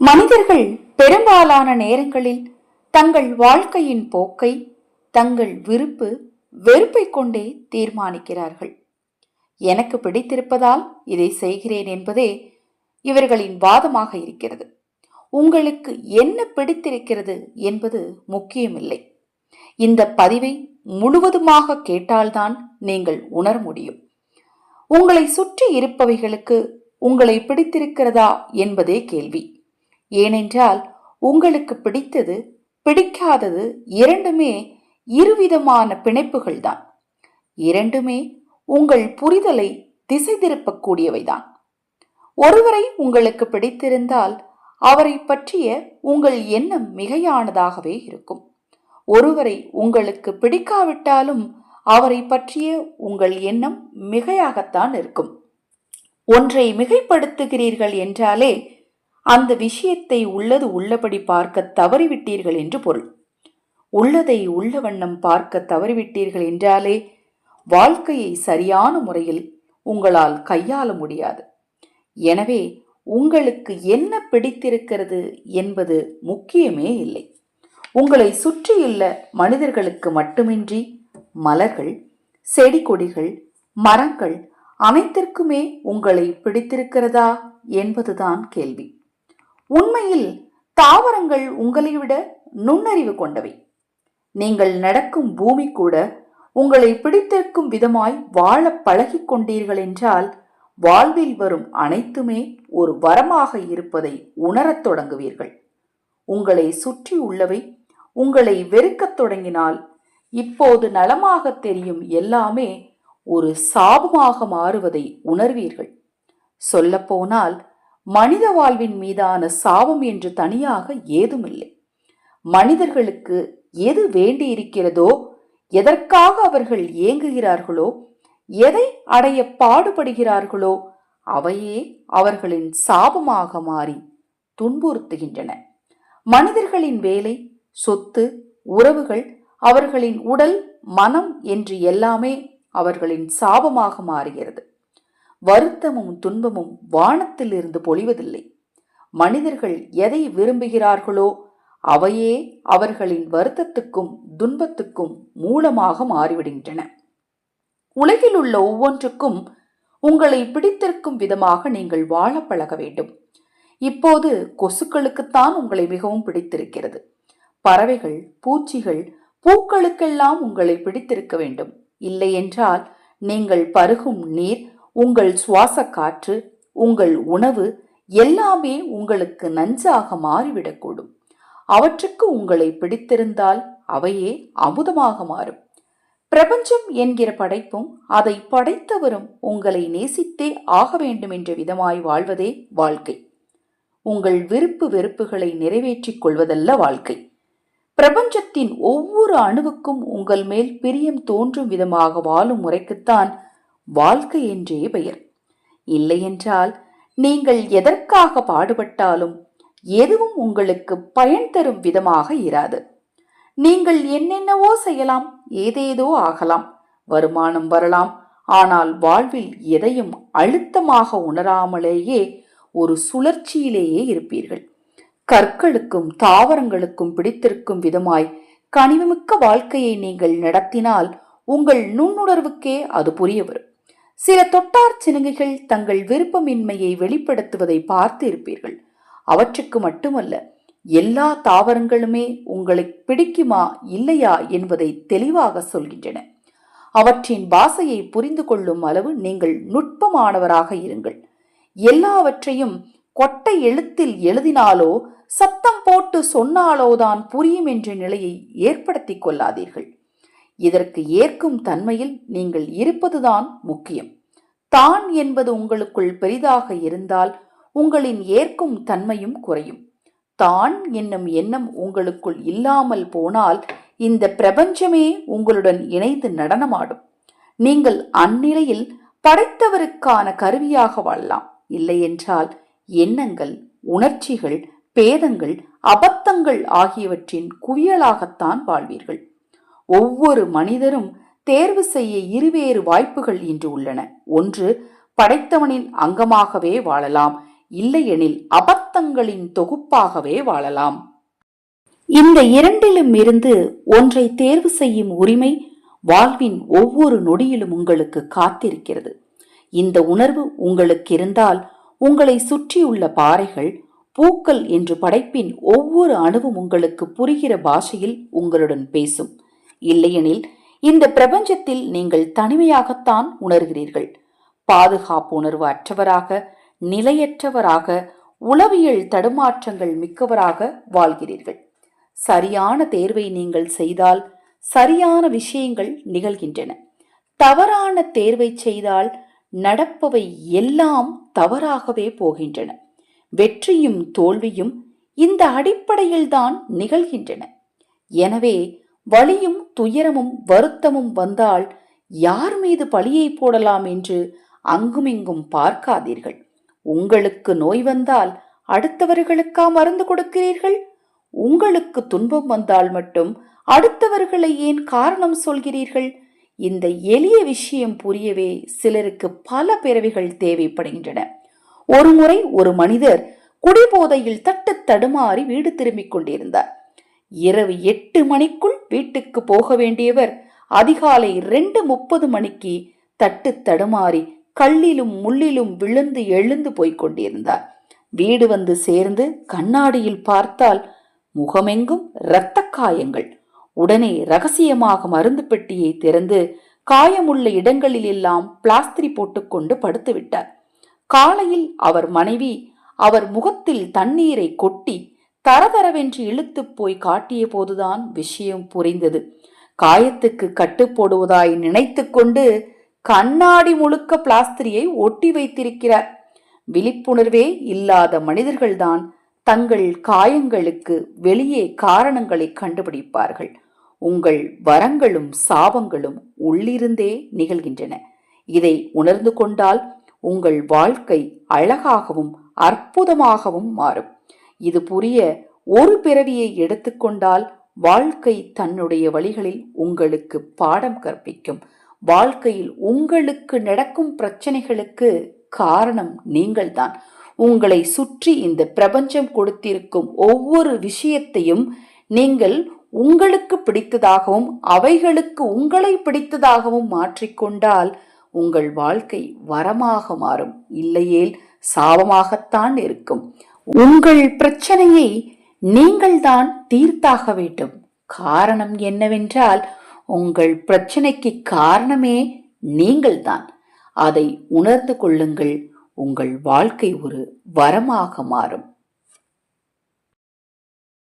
மனிதர்கள் பெரும்பாலான நேரங்களில் தங்கள் வாழ்க்கையின் போக்கை தங்கள் விருப்பு வெறுப்பை கொண்டே தீர்மானிக்கிறார்கள். எனக்கு பிடித்திருப்பதால் இதை செய்கிறேன் என்பதே இவர்களின் வாதமாக இருக்கிறது. உங்களுக்கு என்ன பிடித்திருக்கிறது என்பது முக்கியமில்லை. இந்த பதிவை முழுவதுமாக கேட்டால்தான் நீங்கள் உணர முடியும். உங்களை சுற்றி இருப்பவைகளுக்கு உங்களை பிடித்திருக்கிறதா என்பதே கேள்வி. ஏனென்றால் உங்களுக்கு பிடித்தது பிடிக்காதது இரண்டுமே இருவிதமான பிணைப்புகள்தான். இரண்டுமே உங்கள் புரிதலை திசை திருப்பக்கூடியவைதான். ஒருவரை உங்களுக்கு பிடித்திருந்தால் அவரை பற்றிய உங்கள் எண்ணம் மிகையானதாகவே இருக்கும். ஒருவரை உங்களுக்கு பிடிக்காவிட்டாலும் அவரை பற்றிய உங்கள் எண்ணம் மிகையாகத்தான் இருக்கும். ஒன்றை மிகைப்படுத்துகிறீர்கள் என்றாலே அந்த விஷயத்தை உள்ளது உள்ளபடி பார்க்க தவறிவிட்டீர்கள் என்று பொருள். உள்ளதை உள்ள வண்ணம் பார்க்க தவறிவிட்டீர்கள் என்றாலே வாழ்க்கையை சரியான முறையில் உங்களால் கையாள முடியாது. எனவே உங்களுக்கு என்ன பிடித்திருக்கிறது என்பது முக்கியமே இல்லை. உங்களை சுற்றியுள்ள மனிதர்களுக்கு மட்டுமின்றி மலர்கள் செடி கொடிகள் மரங்கள் அனைத்திற்குமே உங்களை பிடித்திருக்கிறதா என்பதுதான் கேள்வி. உண்மையில் தாவரங்கள் உங்களை விட நுண்ணறிவு கொண்டவை. நீங்கள் நடக்கும் பூமி கூட உங்களை பிடித்திருக்கும் விதமாய் வாழ பழகிக் கொண்டீர்கள் என்றால் வாழ்வில் வரும் அனைத்துமே ஒரு வரமாக இருப்பதை உணரத் தொடங்குவீர்கள். உங்களை சுற்றி உள்ளவை உங்களை வெறுக்கத் தொடங்கினால் இப்போது நலமாக தெரியும் எல்லாமே ஒரு சாபமாக மாறுவதை உணர்வீர்கள். சொல்லப்போனால் மனித வாழ்வின் மீதான சாபம் என்று தனியாக ஏதுமில்லை. மனிதர்களுக்கு எது வேண்டியிருக்கிறதோ எதற்காக அவர்கள் ஏங்குகிறார்களோ எதை அடைய பாடுபடுகிறார்களோ அவையே அவர்களின் சாபமாக மாறி துன்புறுத்துகின்றன. மனிதர்களின் வேலை சொத்து உறவுகள் அவர்களின் உடல் மனம் என்று எல்லாமே அவர்களின் சாபமாக மாறுகிறது. வருத்தமும் துன்பமும் வானத்திலிருந்து பொழிவதில்லை. மனிதர்கள் எதை விரும்புகிறார்களோ அவையே அவர்களின் வருத்தத்துக்கும் துன்பத்துக்கும் மூலமாக மாறிவிடுகின்றன. உலகில் உள்ள ஒவ்வொன்றுக்கும் உங்களை பிடித்திருக்கும் விதமாக நீங்கள் வாழ பழக வேண்டும். இப்போது கொசுக்களுக்குத்தான் உங்களை மிகவும் பிடித்திருக்கிறது. பறவைகள் பூச்சிகள் பூக்களுக்கெல்லாம் உங்களை பிடித்திருக்க வேண்டும். இல்லையென்றால் நீங்கள் பருகும் நீர் உங்கள் சுவாச காற்று உங்கள் உணவு எல்லாமே உங்களுக்கு நஞ்சாக மாறிவிடக்கூடும். அவற்றுக்கு உங்களை பிடித்திருந்தால் அவையே அமுதமாக மாறும். பிரபஞ்சம் என்கிற படைப்பும் அதை படைத்தவரும் உங்களை நேசித்தே ஆக வேண்டும் என்ற விதமாய் வாழ்வதே வாழ்க்கை. உங்கள் விருப்பு வெறுப்புகளை நிறைவேற்றிக் கொள்வதல்ல வாழ்க்கை. பிரபஞ்சத்தின் ஒவ்வொரு அணுவுக்கும் உங்கள் மேல் பிரியம் தோன்றும் விதமாக வாழும் முறைக்குத்தான் வாழ்க்கை என்றே பெயர். இல்லையென்றால் நீங்கள் எதற்காக பாடுபட்டாலும் எதுவும் உங்களுக்கு பயன் தரும் விதமாக இராது. நீங்கள் என்னென்னவோ செய்யலாம் ஏதேதோ ஆகலாம் வருமானம் வரலாம் ஆனால் வாழ்வில் எதையும் அழுத்தமாக உணராமலேயே ஒரு சுழற்சியிலேயே இருப்பீர்கள். கற்களுக்கும் தாவரங்களுக்கும் பிடித்திருக்கும் விதமாய் கனிவுமிக்க வாழ்க்கையை நீங்கள் நடத்தினால் உங்கள் நுண்ணுணர்வுக்கே அது புரிய வரும். சில தொட்டார் சினுங்குகள் தங்கள் விருப்பமின்மையை வெளிப்படுத்துவதை பார்த்து இருப்பீர்கள் அவற்றுக்கு மட்டுமல்ல எல்லா தாவரங்களுமே உங்களை பிடிக்குமா இல்லையா என்பதை தெளிவாக சொல்கின்றன. அவற்றின் பாசையை புரிந்து கொள்ளும் அளவு நீங்கள் நுட்பமானவராக இருங்கள். எல்லாவற்றையும் கொட்டை எழுத்தில் எழுதினாலோ சத்தம் போட்டு சொன்னாலோதான் புரியும் என்ற நிலையை ஏற்படுத்திக் கொள்ளாதீர்கள். இதற்கு ஏற்கும் தன்மையில் நீங்கள் இருப்பதுதான் முக்கியம். தான் என்பது உங்களுக்குள் பெரிதாக இருந்தால் உங்களின் ஏற்கும் தன்மையும் குறையும். தான் என்னும் எண்ணம் உங்களுக்குள் இல்லாமல் போனால் இந்த பிரபஞ்சமே உங்களுடன் இணைந்து நடனமாடும். நீங்கள் அந்நிலையில் படைத்தவருக்கான கருவியாக வாழலாம். இல்லையென்றால் எண்ணங்கள் உணர்ச்சிகள் பேதங்கள் அபத்தங்கள் ஆகியவற்றின் குவியலாகத்தான் வாழ்வீர்கள். ஒவ்வொரு மனிதரும் தேர்வு செய்ய இருவேறு வாய்ப்புகள் இன்று உள்ளன. ஒன்று படைத்தவனின் அங்கமாகவே வாழலாம். இல்லையெனில் அபத்தங்களின் தொகுப்பாகவே வாழலாம். இந்த இரண்டிலும் இருந்து ஒன்றை தேர்வு செய்யும் உரிமை வாழ்வின் ஒவ்வொரு நொடியிலும் உங்களுக்கு காத்திருக்கிறது. இந்த உணர்வு உங்களுக்கு இருந்தால் உங்களை சுற்றியுள்ள பாறைகள் பூக்கள் என்று படைப்பின் ஒவ்வொரு அணுவும் உங்களுக்கு புரிகிற பாஷையில் உங்களுடன் பேசும். இல்லையெனில் இந்த பிரபஞ்சத்தில் நீங்கள் தனிமையாகத்தான் உணர்கிறீர்கள். பாதுகாப்பு உணர்வு அற்றவராக நிலையற்றவராக உளவியல் தடுமாற்றங்கள் மிக்கவராக வாழ்கிறீர்கள். சரியான தேர்வை நீங்கள் செய்தால் சரியான விஷயங்கள் நிகழ்கின்றன. தவறான தேர்வை செய்தால் நடப்பவை எல்லாம் தவறாகவே போகின்றன. வெற்றியும் தோல்வியும் இந்த அடிப்படையில்தான் நிகழ்கின்றன. எனவே வலியும் துயரமும் வருத்தமும் வந்தால் யார் மீது பழியை போடலாம் என்று அங்குமிங்கும் பார்க்காதீர்கள். உங்களுக்கு நோய் வந்தால் அடுத்தவர்களுக்கா மருந்து கொடுக்கிறீர்கள்? உங்களுக்கு துன்பம் வந்தால் மட்டும் அடுத்தவர்களை ஏன் காரணம் சொல்கிறீர்கள்? இந்த எளிய விஷயம் புரியவே சிலருக்கு பல பிறவிகள் தேவைப்படுகின்றன. ஒருமுறை ஒரு மனிதர் குடிபோதையில் தட்டு தடுமாறி வீடு திரும்பிக் கொண்டிருந்தார். இரவு எட்டு மணிக்குள் வீட்டுக்கு போக வேண்டியவர் அதிகாலை ரெண்டு முப்பது மணிக்கு தட்டு தடுமாறி கல்லிலும் முள்ளிலும் விழுந்து எழுந்து போய்க் கொண்டிருந்தார். வீடு வந்து சேர்ந்து கண்ணாடியில் பார்த்தால் முகமெங்கும் இரத்த காயங்கள் உடனே ரகசியமாக மருந்து பெட்டியை திறந்து காயமுள்ள இடங்களில் எல்லாம் பிளாஸ்திரி போட்டுக்கொண்டு படுத்துவிட்டார். காலையில் அவர் மனைவி அவர் முகத்தில் தண்ணீரை கொட்டி தரதரவென்று இழுத்து போய் காட்டிய போதுதான் விஷயம் புரிந்தது. காயத்துக்கு கட்டு போடுவதாய் நினைத்து கொண்டு கண்ணாடி முழுக்க பிளாஸ்திரியை ஒட்டி வைத்திருக்கிறார். விழிப்புணர்வே இல்லாத மனிதர்கள்தான் தங்கள் காயங்களுக்கு வெளியே காரணங்களை கண்டுபிடிப்பார்கள். உங்கள் வரங்களும் சாபங்களும் உள்ளிருந்தே நிகழ்கின்றன. இதை உணர்ந்து கொண்டால் உங்கள் வாழ்க்கை அழகாகவும் அற்புதமாகவும் மாறும். இது புரிய ஒரு பிறவியை எடுத்துக்கொண்டால் வாழ்க்கை தன்னுடைய வழிகளில் உங்களுக்கு பாடம் கற்பிக்கும். வாழ்க்கையில் உங்களுக்கு நடக்கும் பிரச்சனைகளுக்கு காரணம் நீங்கள்தான். உங்களை சுற்றி இந்த பிரபஞ்சம் கொடுத்திருக்கும் ஒவ்வொரு விஷயத்தையும் நீங்கள் உங்களுக்கு பிடித்ததாகவும் அவைகளுக்கு உங்களை பிடித்ததாகவும் மாற்றிக்கொண்டால் உங்கள் வாழ்க்கை வரமாக மாறும். இல்லையேல் சாபமாகத்தான் இருக்கும். உங்கள் பிரச்சனையை நீங்கள்தான் தீர்த்தாக வேண்டும். காரணம் என்னவென்றால் உங்கள் பிரச்சனைக்கு காரணமே நீங்கள்தான். அதை உணர்ந்து கொள்ளுங்கள். உங்கள் வாழ்க்கை ஒரு வரமாக மாறும்.